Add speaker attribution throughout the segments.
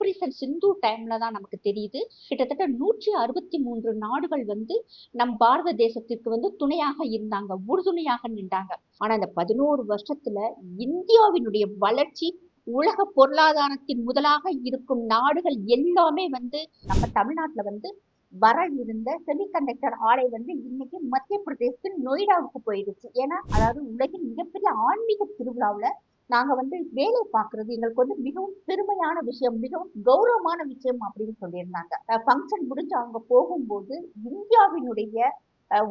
Speaker 1: Operation சிந்து டைம்ல தான் நமக்கு தெரியுது. கிட்டத்தட்ட நூற்றி அறுபத்தி மூன்று நாடுகள் வந்து நம் பாரத தேசத்திற்கு வந்து துணையாக இருந்தாங்க உறுதுணையாக நின்றாங்க. ஆனா இந்த பதினோரு வருஷத்துல இந்தியாவினுடைய வளர்ச்சி உலக பொருளாதாரத்தின் முதலாக இருக்கும் நாடுகள் எல்லாமே வந்து நம்ம தமிழ்நாட்டுல வந்து வர இருந்த செமிகண்டக்டர் ஆலை வந்து இன்னைக்கு மத்திய பிரதேசத்தின் நொய்டாவுக்கு போயிடுச்சு. ஏன்னா அதாவது உலகின் மிகப்பெரிய ஆன்மீக திருவிழாவில் நாங்கள் வந்து வேலை பார்க்கறது எங்களுக்கு வந்து மிகவும் பெருமையான விஷயம் மிகவும் கௌரவமான விஷயம் அப்படின்னு சொல்லியிருந்தாங்க. ஃபங்க்ஷன் முடிஞ்சு அவங்க போகும்போது இந்தியாவினுடைய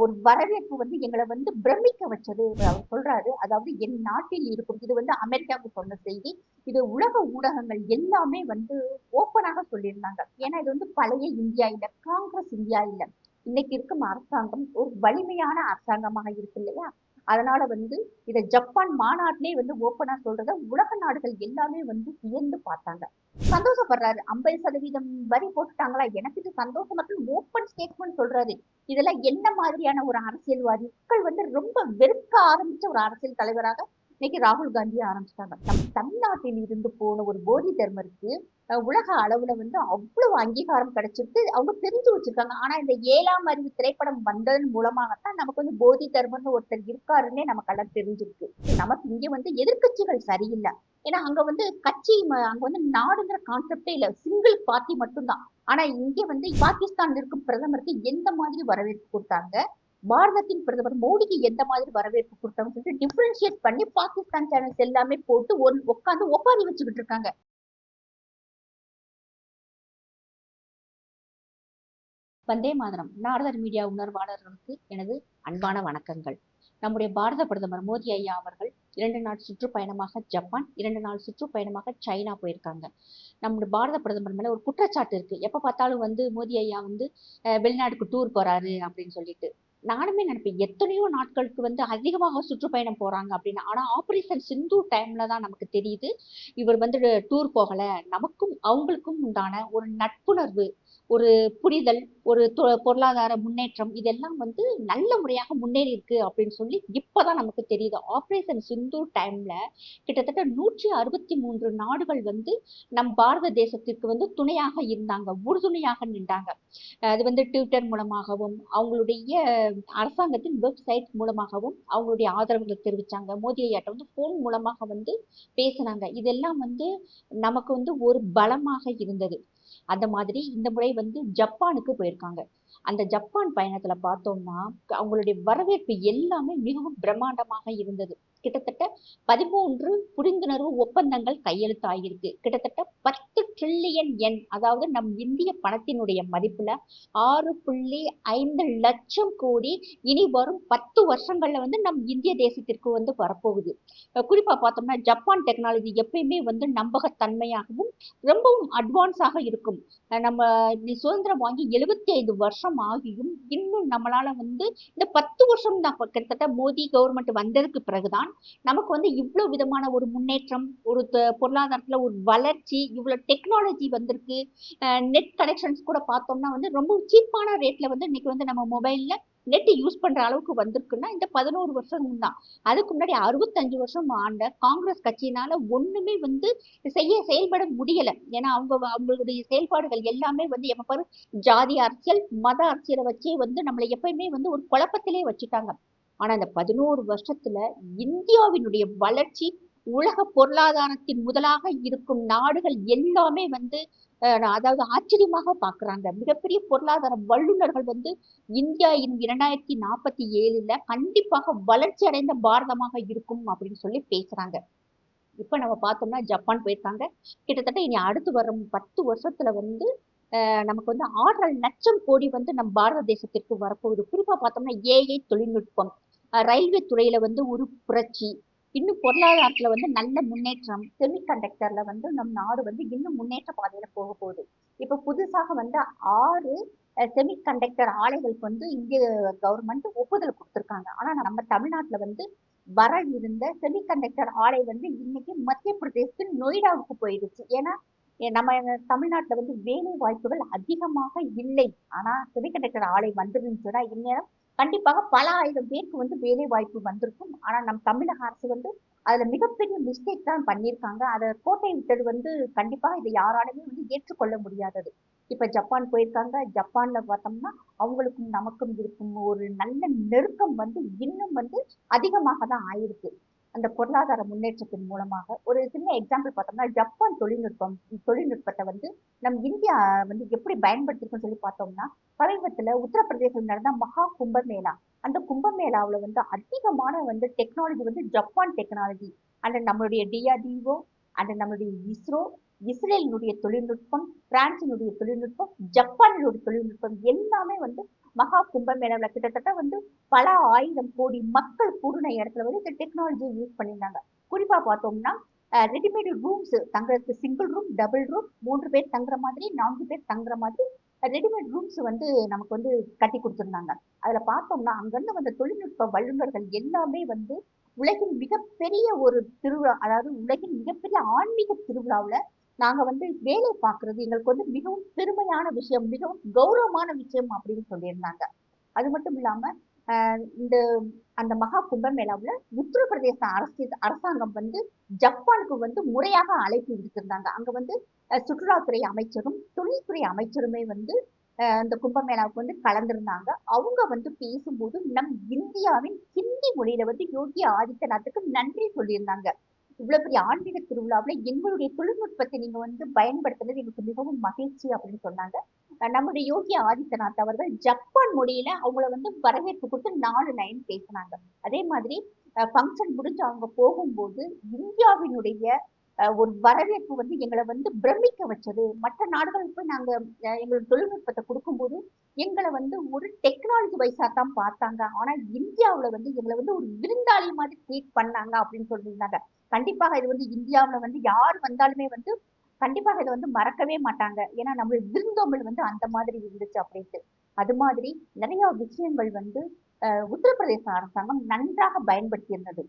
Speaker 1: ஒரு வரவேற்பு வந்து எங்களை வந்து பிரமிக்க வச்சது அவர் சொல்றாரு. அதாவது என் நாட்டில் இருக்கும் இது வந்து அமெரிக்காவுக்கு சொன்ன செய்தி. இது உலக ஊடகங்கள் எல்லாமே வந்து ஓப்பனாக சொல்லியிருந்தாங்க. ஏன்னா இது வந்து பழைய இந்தியா இல்லை காங்கிரஸ் இந்தியா இல்லை. இன்னைக்கு இருக்கும் அரசாங்கம் ஒரு வலிமையான அரசாங்கமாக இருக்கு இல்லையா? அதனால வந்து இதை ஜப்பான் மாநாட்டிலே வந்து ஓப்பனா சொல்றத உலக நாடுகள் எல்லாமே வந்து வியந்து பார்த்தாங்க. சந்தோஷப்படுறாரு. ஐம்பது சதவீதம் வரி போட்டுட்டாங்களா? எனக்கு இது சந்தோஷம். மட்டும் ஓப்பன் ஸ்டேட்மெண்ட் சொல்றாரு. இதெல்லாம் என்ன மாதிரியான ஒரு அரசியல்வாதி? மக்கள் வந்து ரொம்ப வெறுக்க ஆரம்பிச்ச ஒரு அரசியல் தலைவராக இன்னைக்கு ராகுல் காந்தியை ஆரம்பிச்சிட்டாங்க. நம் தமிழ்நாட்டில் இருந்து போன ஒரு போதி தர்மருக்கு உலக அளவுல வந்து அவ்வளவு அங்கீகாரம் கிடைச்சிருக்கு. அவங்க தெரிஞ்சு வச்சிருக்காங்க. ஆனா இந்த ஏழாம் அறிவு திரைப்படம் வந்ததன் மூலமாகத்தான் நமக்கு வந்து போதி தர்மர்னு ஒருத்தர் இருக்காருன்னே நமக்கெல்லாம் தெரிஞ்சிருக்கு. நமக்கு இங்க வந்து எதிர்க்கட்சிகள் சரியில்லை. ஏன்னா அங்க வந்து கட்சி ம- அங்க வந்து நாடுங்கிற கான்செப்டே இல்ல. சிங்கிள் பார்ட்டி மட்டும்தான். ஆனா இங்க வந்து பாகிஸ்தான் இருக்கும் பிரதமருக்கு எந்த மாதிரி வரவேற்பு கொடுத்தாங்க? பாரதத்தின் பிரதமர் மோடிக்கு எந்த மாதிரி வரவேற்பு கொடுத்தாங்க சொல்லிட்டு டிஃபரன்ஷியேட் பண்ணி பாகிஸ்தான் சேனல்ஸ் எல்லாமே போட்டு ஒரு உட்காந்து ஒப்பாரி வச்சுக்கிட்டு இருக்காங்க. வந்தே மாதரம். நாரதர் மீடியா உணர்வாளர்களுக்கு எனது அன்பான வணக்கங்கள். நம்முடைய பாரத பிரதமர் மோடி ஐயா அவர்கள் இரண்டு நாள் சுற்றுப்பயணமாக ஜப்பான் இரண்டு நாள் சுற்றுப்பயணமாக சைனா போயிருக்காங்க. நம்முடைய பாரத பிரதமர் மேலே ஒரு குற்றச்சாட்டு இருக்கு. எப்போ பார்த்தாலும் வந்து மோடி ஐயா வந்து வெளிநாட்டுக்கு டூர் போறாரு அப்படின்னு சொல்லிட்டு. நானுமே நினைப்பேன் எத்தனையோ நாட்களுக்கு வந்து அதிகமாக சுற்றுப்பயணம் போறாங்க அப்படின்னு. ஆனா ஆபரேஷன் சிந்து டைம்ல தான் நமக்கு தெரியுது. இவர் வந்து டூர் போகல. நமக்கும் அவங்களுக்கும் உண்டான ஒரு நட்புணர்வு ஒரு புரிதல் ஒரு தொ- பொருளாதார முன்னேற்றம் இதெல்லாம் வந்து நல்ல முறையாக முன்னேறி இருக்கு அப்படின்னு சொல்லி இப்பதான் நமக்கு தெரியுது. ஆப்ரேஷன் சிந்து டைம்ல கிட்டத்தட்ட நூற்றி அறுபத்தி மூன்று நாடுகள் வந்து நம் பாரத தேசத்திற்கு வந்து துணையாக இருந்தாங்க உறுதுணையாக நின்றாங்க. அது வந்து ட்விட்டர் மூலமாகவும் அவங்களுடைய அரசாங்கத்தின் வெப்சைட் மூலமாகவும் அவங்களுடைய ஆதரவுகளை தெரிவிச்சாங்க. மோடி ஐயாட்ட வந்து போன் மூலமாக வந்து பேசினாங்க. இதெல்லாம் வந்து நமக்கு வந்து ஒரு பலமாக இருந்தது. அந்த மாதிரி இந்த முறை வந்து ஜப்பானுக்கு போயிருக்காங்க. அந்த ஜப்பான் பயணத்துல பார்த்தோம்னா அவங்களுடைய வரவேற்பு எல்லாமே மிகவும் பிரம்மாண்டமாக இருந்தது. கிட்டத்தட்ட பதிமூன்று புரிந்துணர்வு ஒப்பந்தங்கள் கையெழுத்தாகியிருக்கு கிட்டத்தட்ட பத்து ட்ரில்லியன் எண் அதாவது நம் இந்திய பணத்தினுடைய மதிப்புல ஆறு புள்ளி ஐந்து லட்சம் கோடி இனி வரும் பத்து வருஷங்கள்ல வந்து நம் இந்திய தேசத்திற்கு வந்து வரப்போகுது. குறிப்பா பார்த்தோம்னா ஜப்பான் டெக்னாலஜி எப்பயுமே வந்து நம்பகத்தன்மையாகவும் ரொம்பவும் அட்வான்ஸாக இருக்கும். நம்ம நீ சுதந்திரம் வாங்கி எழுபத்தி ஐந்து வருஷம் ஆகியும் இன்னும் நம்மளால வந்து இந்த பத்து வருஷம் தான் கிட்டத்தட்ட மோடி கவர்மெண்ட் வந்ததுக்கு பிறகுதான் நமக்கு வந்து இவ்வளவு விதமான ஒரு முன்னேற்றம் ஒரு பொருளாதாரத்தில் பொருளாதாரத்துல ஒரு வளர்ச்சி இவ்வளவு டெக்னாலஜி வந்திருக்கு. நெட் கனெக்ஷன்ஸ் கூட பார்த்தோம்னா வந்து ரொம்ப சீப்பான ரேட்ல வந்து இன்னைக்கு வந்து நம்ம மொபைல்ல நெட் யூஸ் பண்ற அளவுக்கு வந்திருக்குன்னா இந்த பதினோரு வருஷம் தான் அதுக்கு முன்னாடி அறுபத்தஞ்சு வருஷம் ஆண்ட காங்கிரஸ் கட்சியினால ஒண்ணுமே வந்து செய்ய செயல்பட முடியல. ஏன்னா அவங்க அவங்களுடைய செயல்பாடுகள் எல்லாமே வந்து எப்ப பாரு ஜாதி அரசியல் மத அரசியலை வச்சே வந்து நம்மளை எப்பயுமே வந்து ஒரு குழப்பத்திலே வச்சுட்டாங்க. ஆனால் இந்த பதினோரு வருஷத்துல இந்தியாவினுடைய வளர்ச்சி உலக பொருளாதாரத்தின் முதலாக இருக்கும் நாடுகள் எல்லாமே வந்து அதாவது ஆச்சரியமாக பார்க்குறாங்க. மிகப்பெரிய பொருளாதார வல்லுநர்கள் வந்து இந்தியா இரண்டாயிரத்தி நாற்பத்தி ஏழுல கண்டிப்பாக வளர்ச்சி அடைந்த பாரதமாக இருக்கும் அப்படின்னு சொல்லி பேசுறாங்க. இப்போ நம்ம பார்த்தோம்னா ஜப்பான் போயிருக்காங்க. கிட்டத்தட்ட இனி அடுத்து வரும் பத்து வருஷத்துல வந்து நமக்கு வந்து ஆறரை லட்சம் கோடி வந்து நம் பாரத தேசத்திற்கு வரப்போகுது. குறிப்பாக பார்த்தோம்னா ஏஐ தொழில்நுட்பம். ரயில்வே துறையில வந்து ஒரு புரட்சி. இன்னும் பொருளாதாரத்துல வந்து நல்ல முன்னேற்றம். செமிகண்டக்டர்ல வந்து நம் நாடு வந்து இன்னும் முன்னேற்ற பாதையில போக போகுது. இப்ப புதுசாக வந்து ஆறு செமிகண்டக்டர் ஆலைகளுக்கு வந்து இந்திய கவர்மெண்ட் ஒப்புதல் கொடுத்துருக்காங்க. ஆனா நம்ம தமிழ்நாட்டுல வந்து வர இருந்த செமிகண்டக்டர் ஆலை வந்து இன்னைக்கு மத்திய பிரதேசத்தின் நொய்டாவுக்கு போயிடுச்சு. ஏன்னா நம்ம தமிழ்நாட்டுல வந்து வேலை வாய்ப்புகள் அதிகமாக இல்லை. ஆனா செமிகண்டக்டர் ஆலை வந்துருந்துச்சுன்னா இந்நேரம் கண்டிப்பாக பல ஆயிரம் பேருக்கு வந்து வேலை வாய்ப்பு வந்திருக்கும். ஆனால் நம் தமிழக அரசு வந்து அதில் மிகப்பெரிய மிஸ்டேக் தான் பண்ணியிருக்காங்க. அதை கோட்டை விட்டது வந்து கண்டிப்பாக இதை யாராலுமே வந்து ஏற்றுக்கொள்ள முடியாதது. இப்போ ஜப்பான் போயிருக்காங்க. ஜப்பானில் பார்த்தோம்னா அவங்களுக்கும் நமக்கும் இருக்கும் ஒரு நல்ல நெருக்கம் வந்து இன்னும் வந்து அதிகமாக தான் ஆயிருக்கு. அந்த பொருளாதார முன்னேற்றத்தின் மூலமாக ஒரு சின்ன எக்ஸாம்பிள் பார்த்தோம்னா ஜப்பான் தொழில்நுட்பம் தொழில்நுட்பத்தை வந்து நம் இந்தியா வந்து எப்படி பயன்படுத்திருக்குன்னு சொல்லி பார்த்தோம்னா சமீபத்தில் உத்தரப்பிரதேசம் நடந்த மகா கும்பமேளா. அந்த கும்பமேளாவில் வந்து அதிகமான வந்து டெக்னாலஜி வந்து ஜப்பான் டெக்னாலஜி அண்ட் நம்மளுடைய டிஆர்டிஓ அண்ட் நம்மளுடைய இஸ்ரோ இஸ்ரேலினுடைய தொழில்நுட்பம் பிரான்சினுடைய தொழில்நுட்பம் ஜப்பானினுடைய தொழில்நுட்பம் எல்லாமே வந்து மகா கும்பமேளாவில் கிட்டத்தட்ட வந்து பல ஆயிரம் கோடி மக்கள் கூடின இடத்துல வந்து இந்த டெக்னாலஜியை யூஸ் பண்ணியிருந்தாங்க. குறிப்பாக பார்த்தோம்னா ரெடிமேடு ரூம்ஸ் தங்குறதுக்கு சிங்கிள் ரூம் டபுள் ரூம் மூன்று பேர் தங்குற மாதிரி நான்கு பேர் தங்குற மாதிரி ரெடிமேட் ரூம்ஸ் வந்து நமக்கு வந்து கட்டி கொடுத்துருந்தாங்க. அதில் பார்த்தோம்னா அங்கிருந்து வந்த தொழில்நுட்ப வல்லுநர்கள் எல்லாமே வந்து உலகின் மிகப்பெரிய ஒரு திருவிழா அதாவது உலகின் மிகப்பெரிய ஆன்மீக திருவிழாவில் நாங்க வந்து வேலை பார்க்கறது எங்களுக்கு வந்து மிகவும் பெருமையான விஷயம் மிகவும் கௌரவமான விஷயம் அப்படின்னு சொல்லியிருந்தாங்க. அது மட்டும் இல்லாம ஆஹ் இந்த அந்த மகா கும்பமேளாவில் உத்தரப்பிரதேச அரசு அரசாங்கம் வந்து ஜப்பானுக்கு வந்து முறையாக அழைப்பு விடுத்திருந்தாங்க. அங்க வந்து சுற்றுலாத்துறை அமைச்சரும் தொழில்துறை அமைச்சருமே வந்து அஹ் இந்த கும்பமேளாவுக்கு வந்து கலந்திருந்தாங்க. அவங்க வந்து பேசும்போது நம் இந்தியாவின் ஹிந்தி மொழியில வந்து யோகி ஆதித்யநாத்துக்கு நன்றி சொல்லியிருந்தாங்க. இவ்வளவு பெரிய ஆன்மீக திருவிழாவில் எங்களுடைய தொழில்நுட்பத்தை நீங்க வந்து பயன்படுத்துறது எங்களுக்கு மிகவும் மகிழ்ச்சி அப்படின்னு சொன்னாங்க. நம்முடைய யோகி ஆதித்யநாத் அவர்கள் ஜப்பான் மொழியில அவங்கள வந்து வரவேற்பு கொடுத்து நாலு நயன் பேசினாங்க. அதே மாதிரி ஃபங்க்ஷன் முடிஞ்சு அவங்க போகும்போது இந்தியாவினுடைய ஒரு வரவேற்பு வந்து எங்களை வந்து பிரமிக்க வச்சது. மற்ற நாடுகளுக்கு போய் நாங்க எங்களோட தொழில்நுட்பத்தை கொடுக்கும்போது எங்களை வந்து ஒரு டெக்னாலஜி வைஸா தான் பார்த்தாங்க. ஆனா இந்தியாவுல வந்து எங்களை வந்து ஒரு விருந்தாளி மாதிரி ட்ரீட் பண்ணாங்க அப்படின்னு சொல்லியிருந்தாங்க. கண்டிப்பாக இது வந்து இந்தியாவில் வந்து யார் வந்தாலுமே வந்து கண்டிப்பாக இதை வந்து மறக்கவே மாட்டாங்க. ஏன்னா நம்ம விருந்தோம்பல் வந்து அந்த மாதிரி இருந்துச்சு அப்படின்ட்டு. அது மாதிரி நிறைய விஷயங்கள் வந்து உத்தரப்பிரதேச அரசாங்கம் நன்றாக பயன்படுத்தி இருந்தது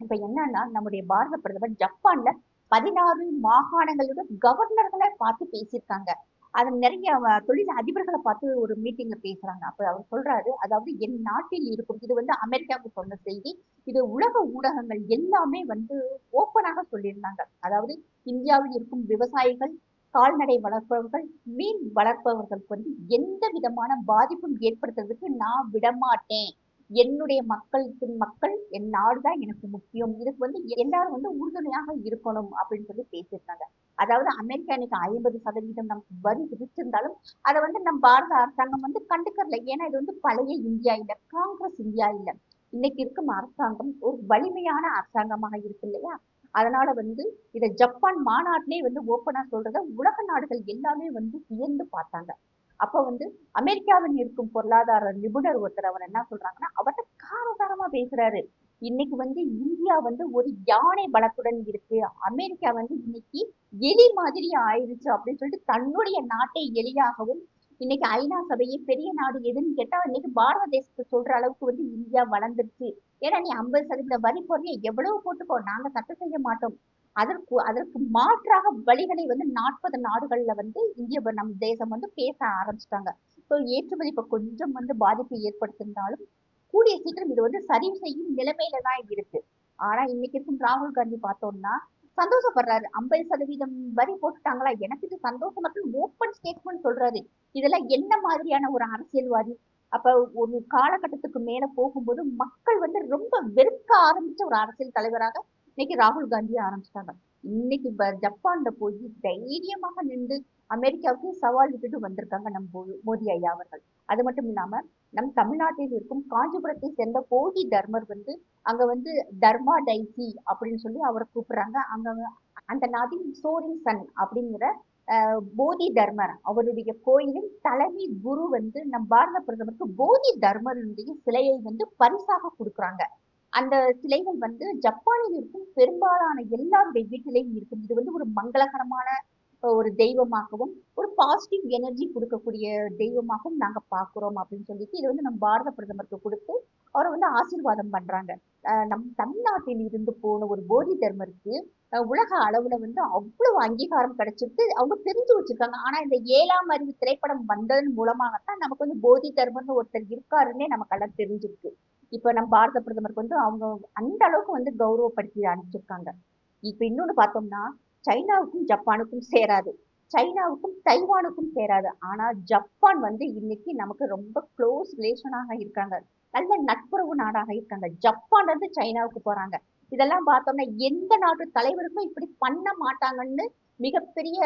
Speaker 1: இப்ப என்னன்னா நம்முடைய பாரத பிரதமர் ஜப்பான்ல பதினாறு மாகாணங்களோட கவர்னர்களை பார்த்து பேசியிருக்காங்க. அது நிறைய தொழில் அதிபர்களை பார்த்து ஒரு மீட்டிங்ல பேசுறாங்க. அப்ப அவர் சொல்றாரு அதாவது என் நாட்டில் இருக்கும் இது வந்து அமெரிக்காவுக்கு சொன்ன செய்தி இது உலக ஊடகங்கள் எல்லாமே வந்து ஓப்பனாக சொல்லியிருந்தாங்க. அதாவது இந்தியாவில் இருக்கும் விவசாயிகள் கால்நடை வளர்ப்பவர்கள் மீன் வளர்ப்பவர்களுக்கு வந்து எந்த விதமான பாதிப்பும் ஏற்படுத்துறதுக்கு நான் விடமாட்டேன். என்னுடைய மக்களுக்கு மக்கள் என் நாடுதான் எனக்கு முக்கியம். இதுக்கு வந்து எல்லாரும் வந்து உறுதுணையாக இருக்கணும் அப்படின்னு சொல்லி பேசியிருந்தாங்க. அதாவது அமெரிக்கா இன்னைக்கு ஐம்பது சதவீதம் நமக்கு வரி விதிச்சிருந்தாலும் அதை வந்து நம் பாரத அரசாங்கம் வந்து கண்டுக்கறல. ஏன்னா இது வந்து பழைய இந்தியா இல்லை காங்கிரஸ் இந்தியா இல்லை. இன்னைக்கு இருக்கும் அரசாங்கம் ஒரு வலிமையான அரசாங்கமாக இருக்கு இல்லையா? அதனால வந்து இதை ஜப்பான் மாநாட்டிலே வந்து ஓப்பனா சொல்றத உலக நாடுகள் எல்லாமே வந்து வியந்து பார்த்தாங்க. அப்ப வந்து அமெரிக்காவில் இருக்கும் பொருளாதார நிபுணர் ஒருத்தர் அவர் என்ன சொல்றாங்கன்னா அவர்கிட்ட காரசாரமா பேசுறாரு. இன்னைக்கு வந்து இந்தியா வந்து ஒரு யானை பலத்துடன் இருக்கு. அமெரிக்கா வந்து இன்னைக்கு எலி மாதிரி ஆயிடுச்சு அப்படின்னு சொல்லிட்டு தன்னுடைய நாட்டை எலியாகவும் இன்னைக்கு ஐநா சபையே பெரிய நாடு எதுன்னு கேட்டா இன்னைக்கு பாரத தேசத்தை சொல்ற அளவுக்கு வந்து இந்தியா வளர்ந்துருச்சு. ஏன்னா நீ ஐம்பது சதவீத வரி போறிய எவ்வளவு போட்டுக்கோ நாங்க தட்டு செய்ய மாட்டோம். அதற்கு அதற்கு மாற்றாக வழிகளை வந்து நாற்பது நாடுகள்ல வந்து இந்திய நம் தேசம் வந்து பேச ஆரம்பிச்சிட்டாங்க. ஸோ ஏற்றுமதி இப்போ கொஞ்சம் வந்து பாதிப்பை ஏற்படுத்தியிருந்தாலும் கூடிய சீக்கிரம் இது வந்து சரி செய்யும் நிலைமையில தான் இருக்கு. ஆனா இன்னைக்கு இருக்கும் ராகுல் காந்தி பார்த்தோம்னா சந்தோஷப்படுறாரு. ஐம்பது சதவீதம் வரி போட்டுட்டாங்களா? எனக்கு இது சந்தோஷம். மட்டும் ஓப்பன் ஸ்டேட்மெண்ட் சொல்றாரு. இதெல்லாம் என்ன மாதிரியான ஒரு அரசியல்வாதி? அப்ப ஒரு காலகட்டத்துக்கு மேல போகும்போது மக்கள் வந்து ரொம்ப வெறுக்க ஆரம்பிச்ச ஒரு அரசியல் தலைவராக இன்னைக்கு ராகுல் காந்தியை ஆரம்பிச்சிட்டாங்க. இன்னைக்கு ஜப்பான்ல போய் தைரியமாக நின்று அமெரிக்காவுக்கு சவால் விட்டுட்டு வந்திருக்காங்க நம்ம மோடி ஐயா அவர்கள். அது மட்டும் இல்லாம நம் தமிழ்நாட்டில் இருக்கும் காஞ்சிபுரத்தை சேர்ந்த போதி தர்மர் வந்து அங்க வந்து தர்மா டைசி அப்படின்னு சொல்லி அவரை கூப்பிடுறாங்க. அங்க அந்த நாட்டின் சோரின் சன் அப்படிங்கிற போதி தர்மர் அவருடைய கோயிலின் தலைமை குரு வந்து நம் பாரத பிரதமருக்கு போதி தர்மருடைய சிலையை வந்து பரிசாக கொடுக்குறாங்க. அந்த சிலைகள் வந்து ஜப்பானில் இருக்கும் பெரும்பாலான எல்லாருடைய வீட்டிலையும் இருக்கும். இது வந்து ஒரு மங்களகரமான ஒரு தெய்வமாகவும் ஒரு பாசிட்டிவ் எனர்ஜி கொடுக்கக்கூடிய தெய்வமாகவும் நாங்கள் பார்க்குறோம் அப்படின்னு சொல்லிட்டு இது வந்து நம்ம பாரத பிரதமருக்கு கொடுத்து அவரை வந்து ஆசீர்வாதம் பண்ணுறாங்க நம் தமிழ்நாட்டில் இருந்து போன ஒரு போதி தர்மருக்கு உலக அளவில் வந்து அவ்வளவு அங்கீகாரம் கிடைச்சிருக்கு. அவங்க தெரிஞ்சு வச்சிருக்காங்க. ஆனால் இந்த ஏழாம் அறிவு திரைப்படம் வந்ததன் மூலமாகத்தான் நமக்கு வந்து போதி தர்மர்னு ஒருத்தர் இருக்காருன்னே நமக்கெல்லாம் தெரிஞ்சிருக்கு. இப்போ நம்ம பாரத பிரதமருக்கு வந்து அவங்க அந்த அளவுக்கு வந்து கௌரவப்படுத்தி அனுப்பிச்சிருக்காங்க. இப்போ இன்னொன்று பார்த்தோம்னா சைனாவுக்கும் ஜப்பானுக்கும் சேராது. சைனாவுக்கும் தைவானுக்கும் சேராது. ஆனா ஜப்பான் வந்து இன்னைக்கு நமக்கு ரொம்ப க்ளோஸ் ரிலேஷனாக இருக்காங்க. நல்ல நட்புறவு நாடாக இருக்காங்க. ஜப்பான் வந்து சைனாவுக்கு போறாங்க. இதெல்லாம் பார்த்தோம்னா எந்த நாட்டு தலைவருக்கும் இப்படி பண்ண மாட்டாங்கன்னு மிகப்பெரிய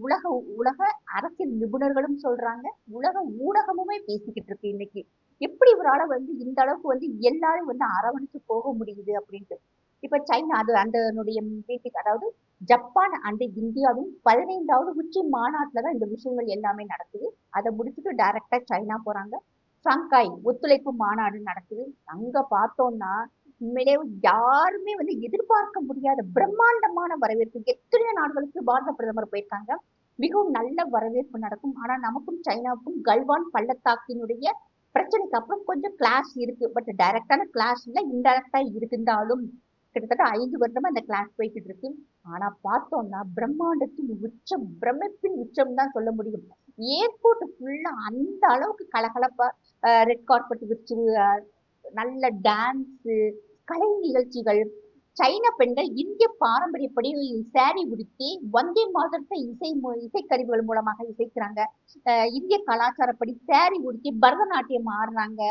Speaker 1: உலக உலக அரசியல் நிபுணர்களும் சொல்றாங்க. உலக ஊடகமுமே பேசிக்கிட்டு இருக்கு இன்னைக்கு. எப்படி இவரால் வந்து இந்த அளவுக்கு வந்து எல்லாரும் வந்து அரவணைச்சு போக முடியுது அப்படின்ட்டு. இப்ப சைனா அது அதனுடைய மீட்டிங் அதாவது ஜப்பான் அண்ட் இந்தியாவின் பதினைந்தாவது உச்சி மாநாட்டில் தான் இந்த விஷயங்கள் எல்லாமே நடக்குது. அதை முடிச்சுட்டு டைரக்டா சைனா போறாங்க. ஷாங்காய் ஒத்துழைப்பு மாநாடு நடக்குது. அங்கே பார்த்தோம்னா உண்மையிலே யாருமே வந்து எதிர்பார்க்க முடியாத பிரம்மாண்டமான வரவேற்பு. எத்தனையோ நாடுகளுக்கு பாரத பிரதமர் போயிருக்காங்க. மிகவும் நல்ல வரவேற்பு நடக்கும். ஆனா நமக்கும் சைனாவுக்கும் கல்வான் பள்ளத்தாக்கினுடைய பிரச்சனைக்கு அப்புறம் கொஞ்சம் கிளாஸ் இருக்கு. பட் டைரக்டான கிளாஸ் இல்லை இன்டைரக்டா இருந்தாலும் கிட்டத்தட்ட ஐந்து வருடமா அந்த கிளாஸ் போய்கிட்டு இருக்கு. ஆனா பார்த்தோம்னா பிரம்மாண்டத்தின் உச்சம் பிரமிப்பின் உச்சம் தான் சொல்ல முடியும். ஏர்போர்ட் ஃபுல்லா அந்த அளவுக்கு கலகலப்பா ரெட் கார்பெட் விரிச்சு நல்ல டான்ஸு கலை நிகழ்ச்சிகள் சைன பெண்கள் இந்திய பாரம்பரியப்படி சாரி உடுத்தி வந்தே மாதத்தை இசை இசைக்கருவிகள் மூலமாக இசைக்கிறாங்க. இந்திய கலாச்சாரப்படி சாரி உடுத்தி பரதநாட்டியம் ஆடுறாங்க.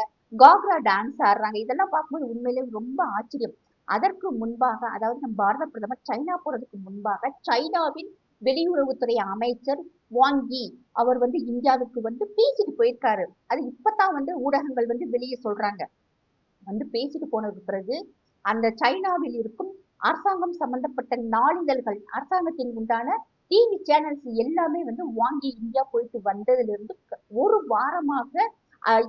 Speaker 1: காக்ரா டான்ஸ் ஆடுறாங்க. இதெல்லாம் பார்க்கும்போது உண்மையிலே ரொம்ப ஆச்சரியம். அதற்கு முன்பாக அதாவது நம்ம பாரத பிரதமர் சைனா போறதுக்கு முன்பாக சைனாவின் வெளியுறவுத்துறை அமைச்சர் வாங்கி அவர் வந்து இந்தியாவுக்கு வந்து பேசிட்டு போயிருக்காரு. அது இப்பதான் வந்து ஊடகங்கள் வந்து வெளியே சொல்றாங்க. வந்து பேசிட்டு போனதுக்கு பிறகு அந்த சைனாவில் இருக்கும் அரசாங்கம் சம்பந்தப்பட்ட நாளிதழ்கள் அரசாங்கத்தின் உண்டான டிவி சேனல்ஸ் எல்லாமே வந்து வாங்கி இந்தியா போயிட்டு வந்ததுல இருந்து ஒரு வாரமாக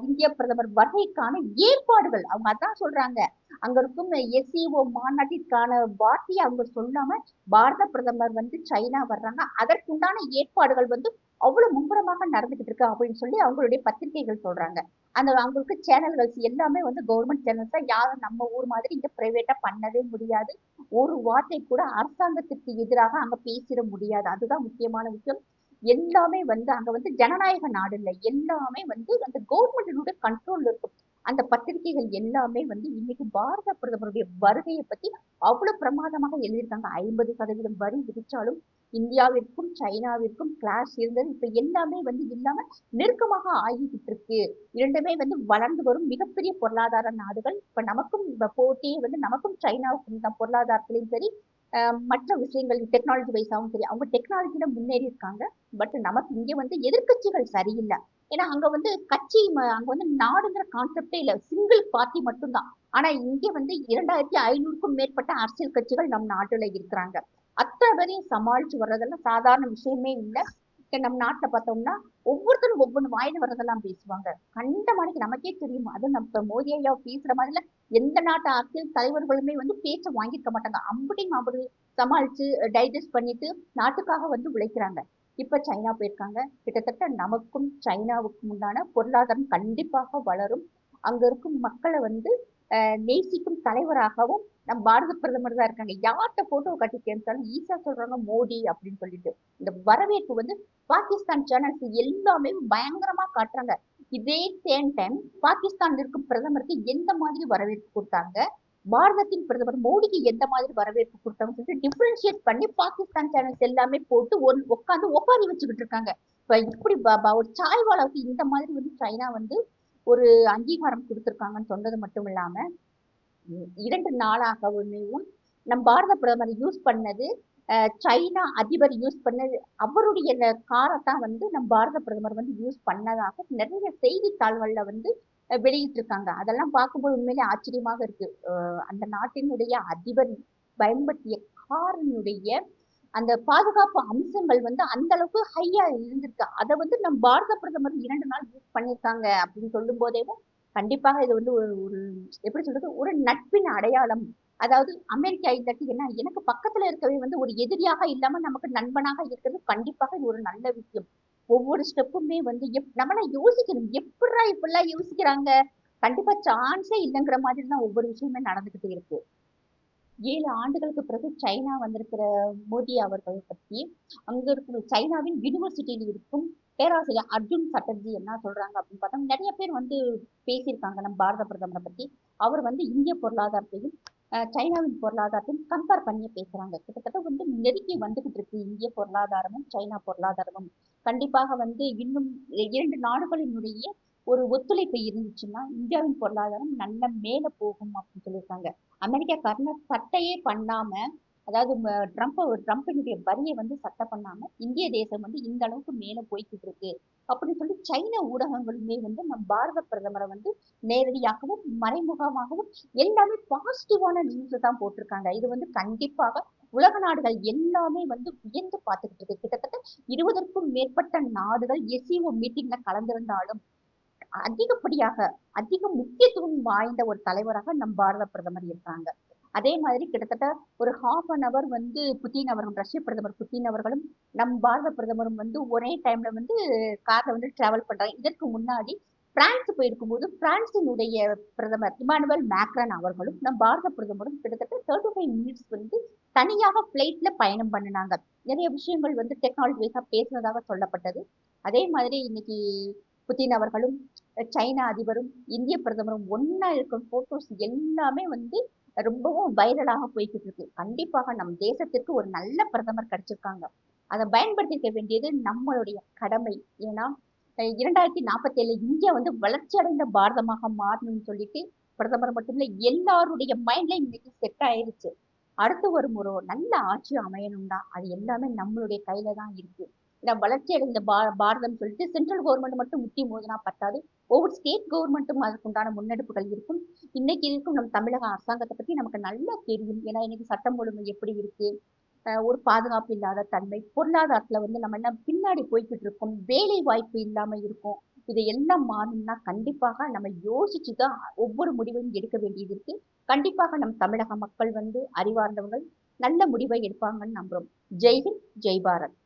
Speaker 1: இந்திய பிரதமர் வருகைக்கான ஏற்பாடுகள் அவங்க அதான் சொல்றாங்க. அங்க இருக்கும் எஸ்இஓ மாநாட்டிற்கான வார்த்தையை அவங்க சொல்லாம பாரத பிரதமர் வந்து சைனா வர்றாங்க. அதற்குண்டான ஏற்பாடுகள் வந்து அவ்வளவு மும்முரமாக நடந்துகிட்டு இருக்கு அப்படின்னு சொல்லி அவங்களுடைய பத்திரிகைகள் சொல்றாங்க. அந்த அவங்களுக்கு சேனல்கள்ஸ் எல்லாமே வந்து கவர்மெண்ட் சேனல்ஸ் தான் யாரும் நம்ம ஊர் மாதிரி இங்க பிரைவேட்டா பண்ணவே முடியாது. ஒரு வார்த்தை கூட அரசாங்கத்திற்கு எதிராக அங்க பேசிட முடியாது. அதுதான் முக்கியமான விஷயம். எல்லாமே வந்து அங்க வந்து ஜனநாயக நாடு இல்லை. எல்லாமே வந்து அந்த கவர்மெண்டினுடைய கண்ட்ரோல் இருக்கும். அந்த பத்திரிகைகள் எல்லாமே வந்து இன்னைக்கு பாரத பிரதமருடைய வருகையை பத்தி அவ்வளவு பிரமாதமாக எழுதியிருக்காங்க. ஐம்பது சதவீதம் வரி விதிச்சாலும் இந்தியாவிற்கும் சைனாவிற்கும் கிளாஸ் இருந்தது. இப்ப எல்லாமே வந்து இல்லாம நெருக்கமாக ஆகிக்கிட்டு இருக்கு. இரண்டுமே வந்து வளர்ந்து வரும் மிகப்பெரிய பொருளாதார நாடுகள். இப்ப நமக்கும் இப்ப போட்டியே வந்து நமக்கும் சைனாவுக்கும் தான் பொருளாதாரத்திலையும் சரி மற்ற விஷயங்கள் டெக்னாலஜி வைஸாகவும் சரி அவங்க டெக்னாலஜியில முன்னேறி இருக்காங்க. பட் நமக்கு இங்கே வந்து எதிர்க்கட்சிகள் சரியில்லை. ஏன்னா அங்க வந்து கட்சி ம- அங்க வந்து நாடுங்கிற கான்செப்டே இல்லை. சிங்கிள் பார்ட்டி மட்டும்தான். ஆனா இங்கே வந்து இரண்டாயிரத்தி ஐநூறுக்கும் மேற்பட்ட அரசியல் கட்சிகள் நம் நாட்டுல இருக்கிறாங்க. அத்தனை பேரையும் சமாளிச்சு வர்றதெல்லாம் சாதாரண விஷயமே இல்லை. இங்க நம்ம நாட்டுல பார்த்தோம்னா ஒவ்வொருத்தரும் ஒவ்வொன்று வாயில வர்றதெல்லாம் பேசுவாங்க. கண்ட மணிக்கு நமக்கே தெரியும். அது நம்ம இப்ப மோடி ஐயா பேசுற மாதிரில எந்த நாட்டு அரசியல் தலைவர்களுமே வந்து பேச்ச வாங்கியிருக்க மாட்டாங்க. அம்புட்டியும் அப்படி சமாளிச்சு டைஜஸ்ட் பண்ணிட்டு நாட்டுக்காக வந்து உழைக்கிறாங்க. இப்ப சைனா போயிருக்காங்க. கிட்டத்தட்ட நமக்கும் சைனாவுக்கும் உண்டான பொருளாதாரம் கண்டிப்பாக வளரும். அங்க இருக்கும் மக்களை வந்து நேசிக்கும் தலைவராகவும் நம்ம பாரத பிரதமர் தான் இருக்காங்க. யார்கிட்ட போட்டோ கட்டி கேட்டாலும் ஈஸியா சொல்றாங்க மோடி அப்படின்னு சொல்லிட்டு. இந்த வரவேற்பு வந்து பாகிஸ்தான் சேனல்ஸ் எல்லாமே பயங்கரமா காட்டுறாங்க. இதே சேம் டைம் பாகிஸ்தான் இருக்கும் பிரதமருக்கு எந்த மாதிரி வரவேற்பு கொடுத்தாங்க? பாரதத்தின் பிரதமர் மோடிக்கு எந்த மாதிரி வரவேற்பு கொடுத்தாங்க சொல்லிட்டு டிஃபரன்ஷியேட் பண்ணி பாகிஸ்தான் சேனல்ஸ் எல்லாமே போட்டு ஒரு உட்காந்து ஒப்பாரி வச்சுக்கிட்டு இருக்காங்க. இப்ப இப்படி ஒரு சாய்வாளாவுக்கு இந்த மாதிரி வந்து சைனா வந்து ஒரு அங்கீகாரம் கொடுத்துருக்காங்கன்னு சொன்னது மட்டும் இல்லாம இரண்டு நாளாகவும் நம் பாரத பிரதமர் யூஸ் பண்ணது சைனா அதிபர் யூஸ் பண்ணது அவருடைய காரை தான் வந்து நம் பாரத பிரதமர் வந்து யூஸ் பண்ணதாக நிறைய செய்தித்தாள்களில் வந்து வெளியிட்டிருக்காங்க. அதெல்லாம் பார்க்கும்போது உண்மையிலே ஆச்சரியமாக இருக்கு. அந்த நாட்டினுடைய அதிபர் பயன்படுத்திய காரினுடைய அந்த பாதுகாப்பு அம்சங்கள் வந்து அந்த அளவுக்கு ஹையா இருந்திருக்கு. அதை வந்து நம் பாரத பிரதமர் இரண்டு நாள் யூஸ் பண்ணியிருக்காங்க அப்படின்னு சொல்லும் போதேவும் கண்டிப்பாக இது வந்து ஒரு ஒரு எப்படி சொல்றது ஒரு நட்பின் அடையாளம். அதாவது அமெரிக்கா இல்லாட்டி என்ன எனக்கு பக்கத்துல இருக்கவே வந்து ஒரு எதிரியாக இல்லாம நமக்கு நண்பனாக இருக்கிறது கண்டிப்பாக இது ஒரு நல்ல விஷயம். ஒவ்வொரு ஸ்டெப்புமே வந்து எப் நம்மள யோசிக்கணும் எப்படா இப்படிலாம் யோசிக்கிறாங்க? கண்டிப்பா சான்ஸே இல்லைங்கிற மாதிரி தான் ஒவ்வொரு விஷயமே நடந்துகிட்டு இருக்கு. ஏழு ஆண்டுகளுக்கு பிறகு சைனா வந்திருக்கிற மோடி அவர்களை பற்றி அங்க இருக்கும் சைனாவின் யூனிவர்சிட்டியில் இருக்கும் பேராசிரியர் அர்ஜுன் சட்டர்ஜி என்ன சொல்றாங்க அப்படின்னு பார்த்தா நிறைய பேர் வந்து பேசியிருக்காங்க நம்ம பாரத பிரதமரை பத்தி. அவர் வந்து இந்திய பொருளாதாரத்தையும் சைனாவின் பொருளாதாரத்தையும் கம்பேர் பண்ணி பேசுறாங்க. கிட்டத்தட்ட வந்து நெருக்கி வந்துகிட்டு இருக்கு இந்திய பொருளாதாரமும் சைனா பொருளாதாரமும். கண்டிப்பாக வந்து இன்னும் இரண்டு நாடுகளினுடைய ஒரு ஒத்துழைப்பு இருந்துச்சுன்னா இந்தியாவின் பொருளாதாரம் நல்ல மேல போகும் அப்படின்னு சொல்லியிருக்காங்க. அமெரிக்கா கர்ண சட்டையே பண்ணாம அதாவது ட்ரம்ப் ட்ரம்பினுடைய வரியை வந்து சட்டை பண்ணாம இந்திய தேசம் வந்து இந்த அளவுக்கு மேல போய்கிட்டு இருக்கு. அப்படின்னு சொல்லி சைன ஊடகங்களுமே வந்து நம் பாரத பிரதமரை வந்து நேரடியாகவும் மறைமுகமாகவும் எல்லாமே பாசிட்டிவான நியூஸ் தான் போட்டிருக்காங்க. இது வந்து கண்டிப்பாக உலக நாடுகள் எல்லாமே வந்து வியந்து பார்த்துக்கிட்டு இருக்கு. கிட்டத்தட்ட இருபதற்கும் மேற்பட்ட நாடுகள் எஸ்இஓ மீட்டிங்ல கலந்திருந்தாலும் அதிகப்படியாக அதிக முக்கியத்துவம் வாய்ந்த ஒரு தலைவராக நம் பாரத பிரதமர் இருக்காங்க. அதே மாதிரி கிட்டத்தட்ட ஒரு ஹாஃப் அன் அவர் வந்து புதின் அவர்களும் ரஷ்ய பிரதமர் புத்தீன் அவர்களும் நம் பாரத பிரதமரும் வந்து ஒரே டைம்ல வந்து கார்ல வந்து டிராவல் பண்றாங்க. இதற்கு முன்னாடி பிரான்ஸ் போயிருக்கும்போது பிரான்சினுடைய பிரதமர் இமானுவல் மேக்ரான் அவர்களும் நம் பாரத பிரதமரும் கிட்டத்தட்ட தேர்ட்டி ஃபைவ் மினிட்ஸ் வந்து தனியாக பிளைட்ல பயணம் பண்ணினாங்க. நிறைய விஷயங்கள் வந்து டெக்னாலஜி வைஸா சொல்லப்பட்டது. அதே மாதிரி இன்னைக்கு புதின் அவர்களும் சைனா அதிபரும் இந்திய பிரதமரும் ஒன்னா இருக்கும் போட்டோஸ் எல்லாமே வந்து ரொம்பவும் வைரலாக போய்கிட்டு இருக்கு. கண்டிப்பாக நம் தேசத்திற்கு ஒரு நல்ல பிரதமர் கிடைச்சிருக்காங்க. அதை பயன்படுத்திக்க வேண்டியது நம்மளுடைய கடமை. ஏன்னா இரண்டாயிரத்தி நாற்பத்தி ஏழு இந்தியா வந்து வளர்ச்சி அடைந்த பாரதமாக மாறணும்னு சொல்லிட்டு பிரதமர் மட்டுமில்ல எல்லாருடைய மைண்ட்லயும் இன்னைக்கு செட் ஆயிருச்சு. அடுத்து வரும் ஒரு நல்ல ஆட்சி அமையணும்னா அது எல்லாமே நம்மளுடைய கையில தான் இருக்கு. வளர்ச்சி அடைந்த பா பாரதம் சொல்லிட்டு சென்ட்ரல் கவர்மெண்ட் மட்டும் முட்டி மோதினா பத்தாது. ஒவ்வொரு ஸ்டேட் கவர்மெண்ட்டும் அதுக்குண்டான முன்னெடுப்புகள் இருக்கும். இன்னைக்கு இருக்கும் நம் தமிழக அரசாங்கத்தை பற்றி நமக்கு நல்லா தெரியும். ஏன்னா இன்னைக்கு சட்டம் ஒழுங்கு எப்படி இருக்கு? ஒரு பாதுகாப்பு இல்லாத தன்மை பொருளாதாரத்தில் வந்து நம்ம என்ன பின்னாடி போய்கிட்டு இருக்கோம் வேலை வாய்ப்பு இல்லாமல் இருக்கும். இது எல்லாம் மாறணும்னா கண்டிப்பாக நம்ம யோசிச்சு தான் ஒவ்வொரு முடிவையும் எடுக்க வேண்டியது இருக்கு. கண்டிப்பாக நம் தமிழக மக்கள் வந்து அறிவார்ந்தவர்கள் நல்ல முடிவை எடுப்பாங்கன்னு நம்புறோம். ஜெய்ஹிந்த் ஜெய் பாரத்.